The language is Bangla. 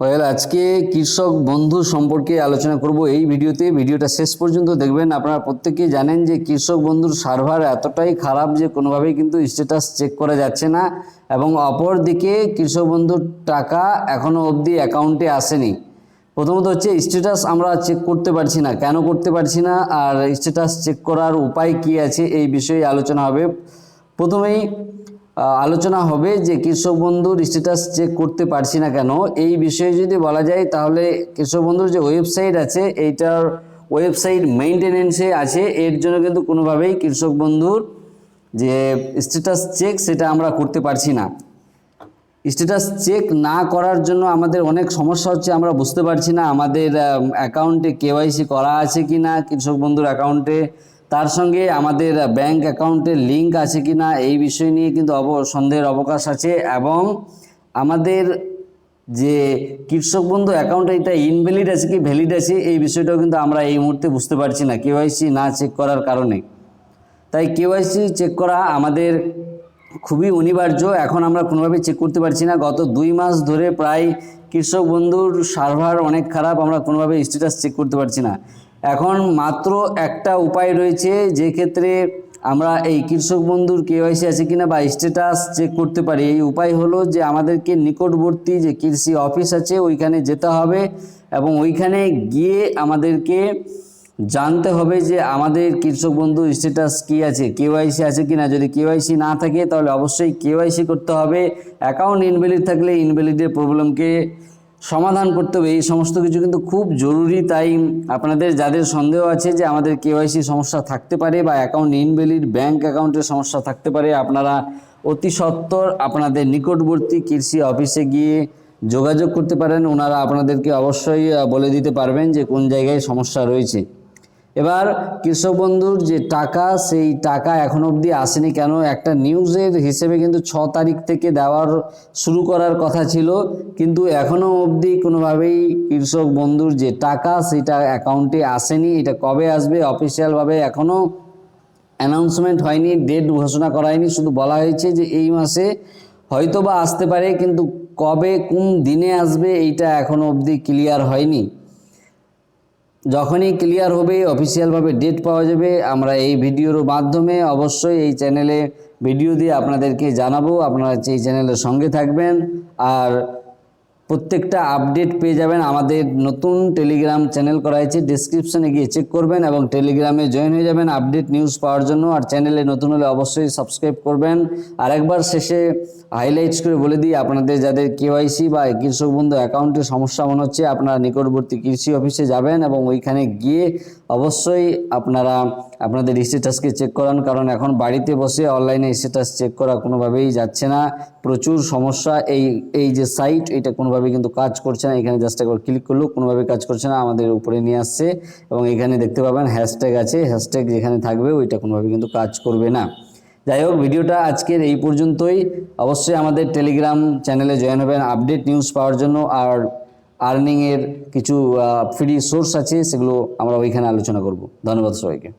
ওয়েল আজকে কৃষক বন্ধু সম্পর্কে আলোচনা করব এই ভিডিওতে। ভিডিওটা শেষ পর্যন্ত দেখবেন। আপনারা প্রত্যেকেই জানেন যে কৃষক বন্ধুর সার্ভার এতটাই খারাপ যে কোনোভাবেই কিন্তু স্ট্যাটাস চেক করা যাচ্ছে না এবং অপর দিকে কৃষক বন্ধুর টাকা এখনও অবধি অ্যাকাউন্টে আসেনি। প্রথমত হচ্ছে স্ট্যাটাস আমরা চেক করতে পারছি না। কেন করতে পারছি না? আর স্ট্যাটাস চেক করার উপায় কি আছে? এই বিষয়ে আলোচনা হবে। প্রথমেই আলোচনা হবে যে কৃষক বন্ধুর স্ট্যাটাস চেক করতে পারছি না কেন। এই বিষয়ে যদি বলা যায় তাহলে কৃষক বন্ধুর যে ওয়েবসাইট আছে, এইটার ওয়েবসাইট মেইনটেনেন্সে আছে। এর জন্য কিন্তু কোনোভাবেই কৃষক বন্ধুর যে স্ট্যাটাস চেক সেটা আমরা করতে পারছি না। স্ট্যাটাস চেক না করার জন্য আমাদের অনেক সমস্যা হচ্ছে, আমরা বুঝতে পারছি না। আমাদের অ্যাকাউন্টে কেওয়াইসি করা আছে কি না কৃষক বন্ধুর অ্যাকাউন্টে তার সঙ্গে আমাদের ব্যাংক অ্যাকাউন্টে লিঙ্ক আছে কি না এই বিষয় নিয়ে কিন্তু অব, সন্দেহের অবকাশ আছে এবং আমাদের যে কৃষক বন্ধু অ্যাকাউন্ট এটা ইনভ্যালিড আছে কি ভ্যালিড আছে এই বিষয়টাও কিন্তু আমরা এই মুহূর্তে বুঝতে পারছি না কেওয়াইসি না চেক করার কারণে। তাই কেওয়াইসি চেক করা আমাদের খুবই অনিবার্য, এখন আমরা কোনোভাবে চেক করতে পারছি না। গত দুই মাস ধরে প্রায় কৃষক বন্ধুর সার্ভার অনেক খারাপ, আমরা কোনোভাবে স্ট্যাটাস চেক করতে পারছি না। এখন মাত্র একটা উপায় রয়েছে, যে ক্ষেত্রে আমরা এই কৃষক বন্ধুর কেওয়াইসি আছে কিনা বা স্ট্যাটাস চেক করতে পারি। এই উপায় হলো যে আমাদেরকে নিকটবর্তী যে কৃষি অফিস আছে, ওইখানে যেতে হবে এবং ওইখানে গিয়ে আমাদেরকে জানতে হবে যে আমাদের কৃষক বন্ধু স্ট্যাটাস কি আছে কেওয়াইসি আছে কি না যদি কেওয়াইসি না থাকে, তাহলে অবশ্যই কেওয়াইসি করতে হবে। অ্যাকাউন্ট ইনভ্যালিড থাকলে ইনভ্যালিডের প্রবলেমকে সমাধান করতে হবে, এই সমস্ত কিছু কিন্তু খুব জরুরি। তাই আপনাদের যাদের সন্দেহ আছে যে আমাদের কেওয়াইসি সমস্যা থাকতে পারে বা অ্যাকাউন্ট ইনভ্যালিড ব্যাংক অ্যাকাউন্টের সমস্যা থাকতে পারে, আপনারা অতি সত্বর আপনাদের নিকটবর্তী কৃষি অফিসে গিয়ে যোগাযোগ করতে পারেন। ওনারা আপনাদেরকে অবশ্যই বলে দিতে পারবেন যে কোন জায়গায় সমস্যা রয়েছে। এবার কৃষক বন্ধুর যে টাকা, সেই টাকা এখন অবধি আসেনি কেন? একটা নিউজের হিসেবে কিন্তু ছ তারিখ থেকে দেওয়ার শুরু করার কথা ছিল। কিন্তু এখনও অবধি কোনোভাবেই কৃষক বন্ধুর যে টাকা, সেটা অ্যাকাউন্টে আসেনি। এটা কবে আসবে? অফিসিয়ালভাবে এখনও অ্যানাউন্সমেন্ট হয়নি ডেট ঘোষণা করা হয়নি। শুধু বলা হয়েছে যে এই মাসে হয়তো বা আসতে পারে, কিন্তু কবে, কোন দিনে আসবে, এইটা এখনও অবধি ক্লিয়ার হয়নি। যখনই ক্লিয়ার হবে অফিসিয়ালভাবে ডেট পাওয়া যাবে, আমরা এই ভিডিওর মাধ্যমে অবশ্যই এই চ্যানেলে ভিডিও দিয়ে আপনাদেরকে জানাব। আপনারা এই চ্যানেলের সঙ্গে থাকবেন, আর প্রত্যেকটা আপডেট পেয়ে যাবেন। আমাদের নতুন টেলিগ্রাম চ্যানেল করা হয়েছে ডিসক্রিপশনে গিয়ে চেক করবেন এবং টেলিগ্রামে জয়েন হয়ে যাবেন আপডেট নিউজ পাওয়ার জন্য। আর চ্যানেলে নতুন হলে অবশ্যই সাবস্ক্রাইব করবেন। আর একবার শেষে হাইলাইটস করে বলে দিই, আপনাদের যাদের কেওয়াইসি বা কৃষক বন্ধু অ্যাকাউন্টে সমস্যা মনে হচ্ছে, আপনারা নিকটবর্তী কৃষি অফিসে যাবেন এবং ওইখানে গিয়ে অবশ্যই আপনারা আপনাদের স্ট্যাটাসকে চেক করান। কারণ এখন বাড়িতে বসে অনলাইনে স্ট্যাটাস চেক করা কোনোভাবেই যাচ্ছে না। প্রচুর সমস্যা। এই এই যে সাইট এটা কোনোভাবে কিন্তু কাজ করছে না, এখানে জাস্ট একবার ক্লিক করলেও কোনোভাবে কাজ করছে না, আমাদের উপরে নিয়ে আসছে এবং এখানে দেখতে পাবেন হ্যাশট্যাগ আছে হ্যাশট্যাগ যেখানে থাকবে ওইটা কোনোভাবে কিন্তু কাজ করবে না। যাই হোক, ভিডিওটা আজকের এই পর্যন্তই। অবশ্যই আমাদের টেলিগ্রাম চ্যানেলে জয়েন হবেন আপডেট নিউজ পাওয়ার জন্য আর আর্নিংয়ের কিছু ফ্রি সোর্স আছে, সেগুলো আমরা ওইখানে আলোচনা করব। ধন্যবাদ সবাইকে।